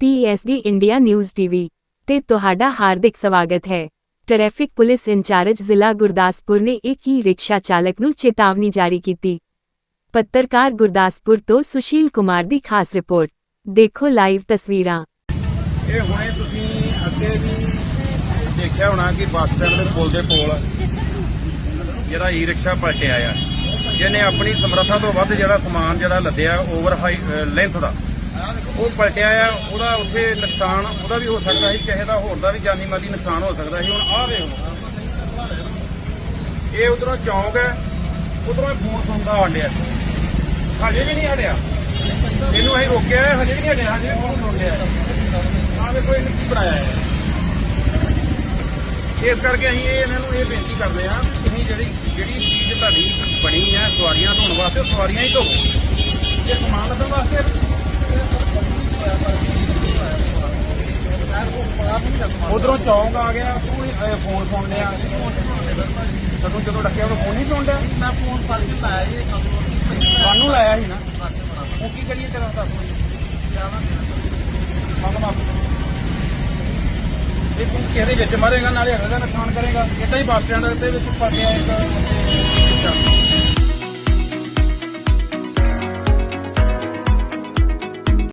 ਪੀਐਸਡੀ India news TV ਤੇ ਤੁਹਾਡਾ ਹਾਰਦਿਕ ਸਵਾਗਤ ਹੈ। ਟ੍ਰੈਫਿਕ ਪੁਲਿਸ ਇੰਚਾਰਜ ਜ਼ਿਲ੍ਹਾ ਗੁਰਦਾਸਪੁਰ ਨੇ ਇੱਕ ਹੀ ਰਿਕਸ਼ਾ ਚਾਲਕ ਨੂੰ ਚੇਤਾਵਨੀ ਜਾਰੀ ਕੀਤੀ। ਪੱਤਰਕਾਰ ਗੁਰਦਾਸਪੁਰ ਤੋਂ ਸੁਸ਼ੀਲ ਕੁਮਾਰ ਦੀ ਖਾਸ ਰਿਪੋਰਟ। ਦੇਖੋ ਲਾਈਵ ਤਸਵੀਰਾਂ। ਇਹ ਹੁਣੇ ਤੁਸੀਂ ਅੱਗੇ ਵੀ ਦੇਖਿਆ ਹੋਣਾ ਕਿ ਬੱਸ ਸਟੈਂਡ ਦੇ ਪੁਲ ਦੇ ਕੋਲ ਜਿਹੜਾ ਈ ਰਿਕਸ਼ਾ ਪਲਟਿਆ ਆ, ਜਿਹਨੇ ਆਪਣੀ ਸਮਰੱਥਾ ਤੋਂ ਵੱਧ ਜਿਹੜਾ ਸਮਾਨ ਜਿਹੜਾ ਲੱਦਿਆ ਓਵਰ ਹਾਈ ਲੈਂਥ ਦਾ ਉਹ ਪਲਟਿਆ ਆ, ਉਹਦਾ ਉੱਥੇ ਨੁਕਸਾਨ, ਉਹਦਾ ਵੀ ਹੋ ਸਕਦਾ ਸੀ, ਕਿਸੇ ਦਾ ਹੋਰ ਦਾ ਵੀ ਜਾਨੀ ਮਾਲੀ ਨੁਕਸਾਨ ਹੋ ਸਕਦਾ ਸੀ। ਹੁਣ ਆਹ ਵੇਖੋ ਇਹ ਉਧਰੋਂ ਚੌਂਕ ਹੈ, ਉਧਰੋਂ ਫੋਨ ਸੁਣਦਾ ਆਂਡਿਆ ਹਜੇ ਵੀ ਨਹੀਂ ਹਟਿਆ। ਇਹਨੂੰ ਅਸੀਂ ਰੋਕਿਆ ਹਜੇ ਵੀ ਨਹੀਂ ਹਟਿਆ, ਹਜੇ ਵੀ ਫੋਨ ਸੁਣ ਰਿਹਾ ਆਹ ਵੇਖੋ, ਇਹਨੇ ਕੀ ਬਣਾਇਆ ਹੈ। ਇਸ ਕਰਕੇ ਅਸੀਂ ਇਹ ਇਹਨਾਂ ਨੂੰ ਇਹ ਬੇਨਤੀ ਕਰਦੇ ਹਾਂ ਕਿ ਤੁਸੀਂ ਜਿਹੜੀ ਜਿਹੜੀ ਚੀਜ਼ ਤੁਹਾਡੀ ਬਣੀ ਹੈ, ਸਵਾਰੀਆਂ ਧੋਣ ਵਾਸਤੇ, ਉਹ ਸਵਾਰੀਆਂ ਹੀ ਢੋਵੋ ਜੇ ਸਮਾਨ ਲੱਦਣ ਵਾਸਤੇ ਉਧਰੋਂ ਚੌਂਕ ਆ ਗਿਆ ਤੂੰ ਫੋਨ ਸੁਣ ਲਿਆ। ਤਦੋਂ ਜਦੋਂ ਡੱਕਿਆ ਉਹ ਫੋਨ ਨਹੀਂ ਸੁਣ ਲਿਆ? ਮੈਂ ਫੋਨ ਕਰਕੇ ਲਾਇਆ ਜੀ ਤੁਹਾਨੂੰ ਲਾਇਆ ਸੀ ਨਾ। ਉਹ ਕੀ ਕਰੀਏ ਤੇਰਾ ਦੱਸ। ਮੰਗ ਮਾਫੀ ਇਹ ਤੂੰ ਕਿਹਦੇ ਵਿੱਚ ਮਾਰੇਗਾ ਨਾਲੇ ਅਗਲੇ ਦਾ ਨੁਕਸਾਨ ਕਰੇਗਾ। ਇਦਾਂ ਹੀ ਬੱਸ ਸਟੈਂਡ ਦੇ ਵਿੱਚ ਫਸਿਆ ਇੱਕ